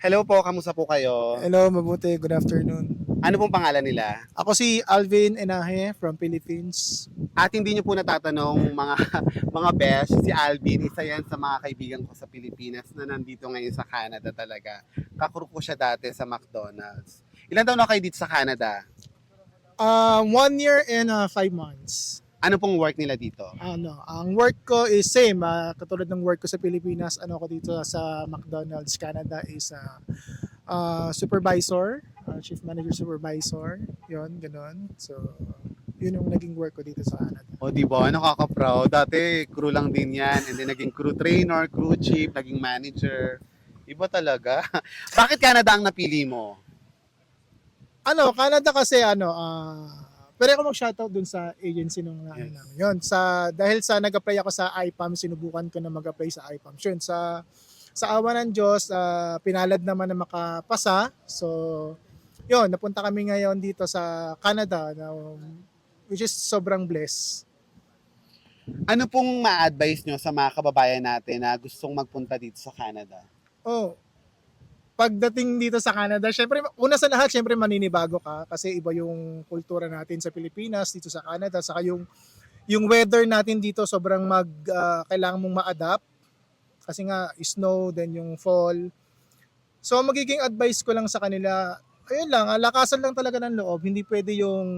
Hello po, kamusta po kayo? Hello, mabuti. Good afternoon. Ano pong pangalan nila? Ako si Alvin Enahe from Philippines. At hindi niyo po natatanong mga mga best, si Alvin, isa yan sa mga kaibigan ko sa Pilipinas na nandito ngayon sa Canada talaga. Kakuro ko siya dati sa McDonald's. Ilan taon na kayo dito sa Canada? Um, one year and uh, five months. Ano pong work nila dito? Ano, ang work ko is same. ah, katulad ng work ko sa Pilipinas, ano ko dito sa McDonald's Canada is uh, uh, supervisor, uh, chief manager supervisor. Yon, ganun. So, yun yung naging work ko dito sa Canada. O di ba, nakaka-proud. Dati crew lang din yan. And then naging crew trainer, crew chief, naging manager. Iba talaga. Bakit Canada ang napili mo? Ano, Canada kasi ano, ah pwede ako mag-shoutout dun sa agency nung ano Yes. namin. Yun, sa, dahil sa nag-apply ako sa IPAM, sinubukan ko na mag-apply sa IPAM. Yun, sa, sa awa ng Diyos, ah, pinalad naman na makapasa. So, yun, napunta kami ngayon dito sa Canada, na, which is sobrang blessed. Ano pong ma-advise nyo sa mga kababayan natin na gustong magpunta dito sa Canada? Oh, pagdating dito sa Canada, syempre, una sa lahat, syempre maninibago ka kasi iba yung kultura natin sa Pilipinas, dito sa Canada, saka yung, yung weather natin dito sobrang mag, ah, kailangan mong ma-adapt. Kasi nga, snow, then yung fall. So, magiging advice ko lang sa kanila, ayun lang, ah, lakasan lang talaga ng loob. Hindi pwede yung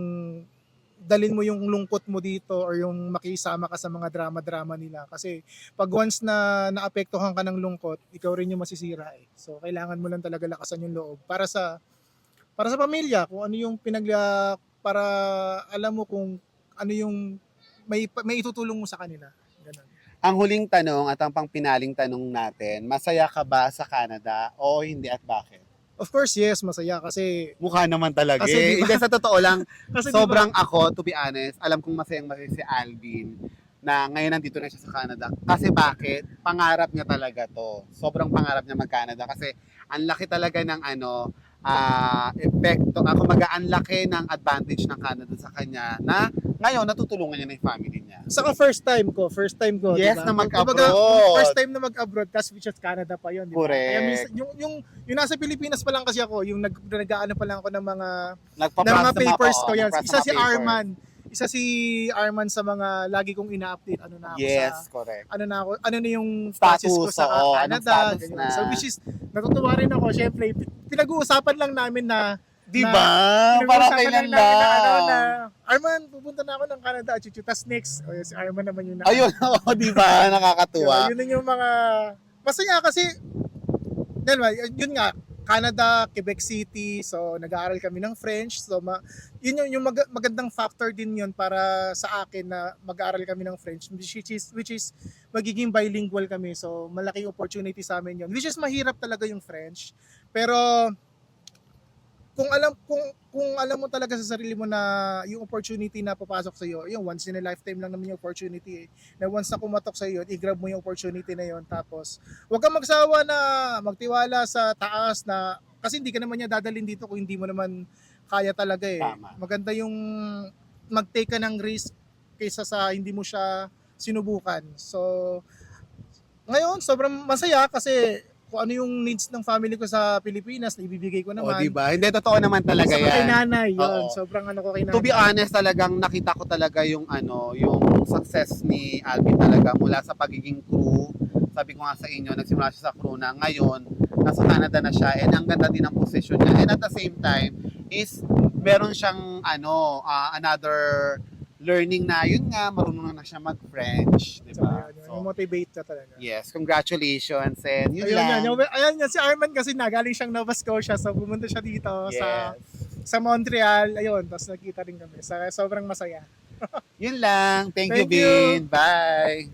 dalin mo yung lungkot mo dito or yung makisama ka sa mga drama-drama nila. Kasi pag once na naapektuhan ka ng lungkot, ikaw rin yung masisira eh. So kailangan mo lang talaga lakasan yung loob para sa para sa pamilya, kung ano yung pinagla para alam mo kung ano yung may may itutulong mo sa kanila. Ganun. Ang huling tanong at ang pangpinaling tanong natin, masaya ka ba sa Canada o hindi at bakit? Of course, yes, masaya kasi Mukha naman talaga Kasi eh. di ba- Hindi, sa totoo lang, kasi di ba- sobrang ako, to be honest, alam kong masayang masaya si Alvin na ngayon nandito na siya sa Canada. Kasi bakit? Pangarap niya talaga to. Sobrang pangarap niya mag-Canada kasi ang laki talaga ng ano, ah epekto, ako maga ang laki ng advantage ng Canada sa kanya na ngayon natutulungan niya na yung family niya. Saka first time ko, first time ko, Yes, di ba? na mag-abroad. Kumbaga, First time na mag-abroad, kasi which is Canada pa yun, di ba? Correct. Kaya minsan, yung, yung, yung nasa Pilipinas pa lang kasi ako, yung nag, nag-ano pa lang ako ng mga ng mga papers ko yan. Isa si. Arman. Isa si Arman sa mga lagi kong ina-update. Ano na ako Yes, sa correct. ano na ako, ano na yung Status, status ko sa anong Canada. ganyan. na? So which is, natutuwa rin ako. Siyempre, pi- pinag-uusapan lang namin na Di na- ba? Para kailan lang na, ano, na? Arman, pupunta na ako ng Canada. Chuchu, tas next. O, si Arman naman yung na- Ayun, oo, di ba? Nakakatuwa. yun din yung mga, masaya kasi, dahil ba, yun nga, Canada, Quebec City, so nag-aaral kami ng French. So ma, yun yung, yung mag- magandang factor din yun para sa akin na mag-aaral kami ng French which is which is magiging bilingual kami. So malaking opportunity sa amin yun. Which is mahirap talaga yung French. Pero kung alam kung kung alam mo talaga sa sarili mo na yung opportunity na papasok sa iyo, yung once in a lifetime lang naman yung opportunity eh. Na once na kumatok sa iyo, i-grab mo yung opportunity na yon tapos huwag kang magsawa na magtiwala sa taas na kasi hindi ka naman niya dadalhin dito kung hindi mo naman kaya talaga eh. Tama. Maganda yung mag-take ka ng risk kaysa sa hindi mo siya sinubukan. So ngayon sobrang masaya kasi kung ano yung needs ng family ko sa Pilipinas na ibibigay ko O, naman. di ba? Hindi, totoo naman talaga Sa kay yan. nanay, yun. Oo. Sobrang ano ko kay nanay. To be honest, talagang nakita ko talaga yung ano, yung success ni Alvin talaga mula sa pagiging crew. Sabi ko nga sa inyo, nagsimula siya sa crew na ngayon, nasa Canada na siya and ang ganda din ng position niya. And at the same time, is meron siyang ano, ah, another learning na yun nga, marunong na siya mag-French. Di So, ba? So, motivate ka talaga. yes, congratulations and yun Ayun lang. yan, yung, ayan yan, si Arman kasi nagaling siyang Nova Scotia, so pumunta siya dito sa Yes. sa Montreal, ayun, tapos nakita rin kami. Sa, sobrang masaya. Yun lang. Thank, Thank you. Bin. Bye.